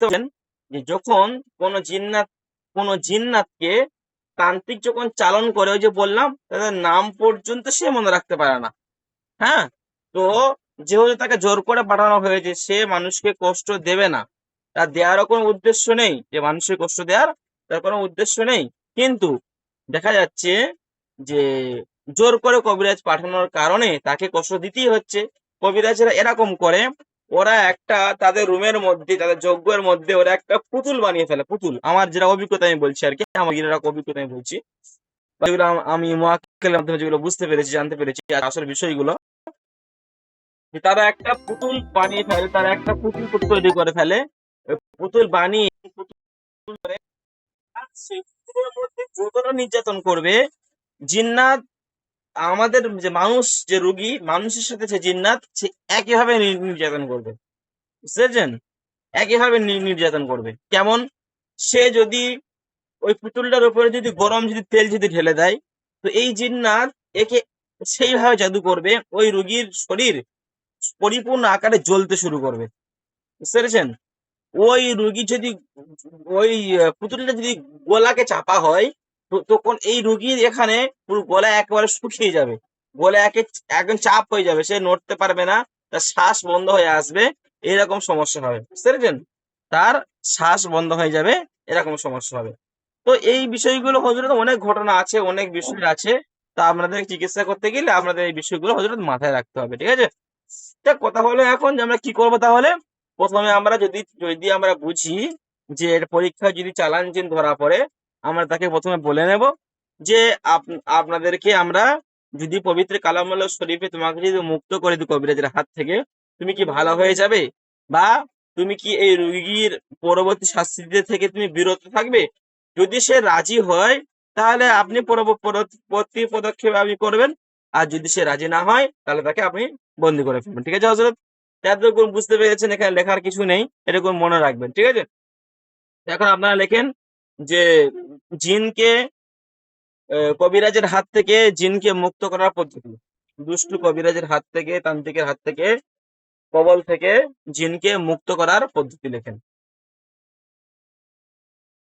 যে যখন কোন জিন্নাত, কোন জিন্নাতকে তান্ত্রিক যখন চালন করে, ওই যে বললাম, তাদের নাম পর্যন্ত সে মনে রাখতে পারে না। হ্যাঁ? তো যেহেতু তাকে জোর করে পাঠানো হয়েছে, সে মানুষকে কষ্ট দেবে না। তার দেওয়ারও কোনো উদ্দেশ্য নেই যে মানুষকে কষ্ট দেওয়ার, তার কোনো উদ্দেশ্য নেই। কিন্তু দেখা যাচ্ছে যে জোর করে কবিরাজ পাঠানোর কারণে তাকে কষ্ট দিতেই হচ্ছে। কবিরাজরা এরকম করে ওরা একটা তাদের রুমের মধ্যে, তাদের যজ্ঞের মধ্যে ওরা একটা পুতুল বানিয়ে ফেলে, পুতুল। আমার যেটা অভিজ্ঞতা আমি বলছি আর কি, আমার যেটা অভিজ্ঞতা আমি বলছি। আমি মহাকালের মাধ্যমে যেগুলো বুঝতে পেরেছি, জানতে পেরেছি আসল বিষয়গুলো। তারা একটা পুতুল বানিয়ে ফেলে, তারা একটা পুতুল তৈরি করে ফেলে। পুতুল বানিয়ে পুতুল করে যতটা নির্যাতন করবে। জিন্নাত আমাদের যে মানুষ, যে রুগী, মানুষের সাথে যে জিন্নাত, সে একইভাবে নির্যাতন করবে। বুঝতে পেরেছেন একইভাবে নির্যাতন করবে। কেমন? সে যদি ওই পুতুলটার উপরে যদি গরম যদি তেল যদি ঢেলে দেয়, তো এই জিন্নাত একে সেইভাবে জাদু করবে, ওই রুগীর শরীর পরিপূর্ণ আকারে জ্বলতে শুরু করবে। বুঝতে পেরেছেন? ওই রুগী যদি, ওই পুতুলটা যদি গোলাকে চাপা হয় তখন এই রুগীর এখানে পুরো গলা একেবারে শুকিয়ে যাবে। গলা একে একদম চাপ হয়ে যাবে, সে নড়তে পারবে না, তার শ্বাস বন্ধ হয়ে আসবে, এরকম সমস্যা হবে। বুঝতে পেরেছেন? তার শ্বাস বন্ধ হয়ে যাবে, এরকম সমস্যা হবে। তো এই বিষয়গুলো হজরত অনেক ঘটনা আছে, অনেক বিষয় আছে। তা আপনাদের চিকিৎসা করতে গেলে আপনাদের এই বিষয়গুলো হজরত মাথায় রাখতে হবে, ঠিক আছে? তা কথা হলো এখন যে আমরা কি করব তাহলে? প্রথমে আমরা যদি যদি আমরা বুঝি যে এর পরীক্ষা যদি চালান জিন ধরা পড়ে আমরা তাকে প্রথমে বলে নেব যে আপ- আপনাদেরকে আমরা যদি পবিত্র কালামুল্লাহ শরীফে তোমাকে যদি মুক্ত করে দিই কবিরাজের হাত থেকে, তুমি কি ভালো হয়ে যাবে? বা তুমি কি এই রুগীর পরবর্তী শাস্তি থেকে তুমি বিরত থাকবে? যদি সে রাজি হয়, তাহলে আপনি পরব- পরবর্তী পদক্ষেপ আপনি করবেন। আর যদি সে রাজি না হয়, তাহলে তাকে আপনি বন্দি করে ফেলবেন। ঠিক আছে হজরত এতটুকু বুঝতে পেরেছেন, এখানে লেখার কিছু নেই, এরকম মনে রাখবেন। ঠিক আছে? এখন আপনারা লেখেন যে জিনকে কবিরাজের হাত থেকে জিনকে মুক্ত করার পদ্ধতি। দুষ্টু কবিরাজের হাত থেকে, তান্ত্রিকের হাত থেকে, কবল থেকে জিনকে মুক্ত করার পদ্ধতি লেখেন।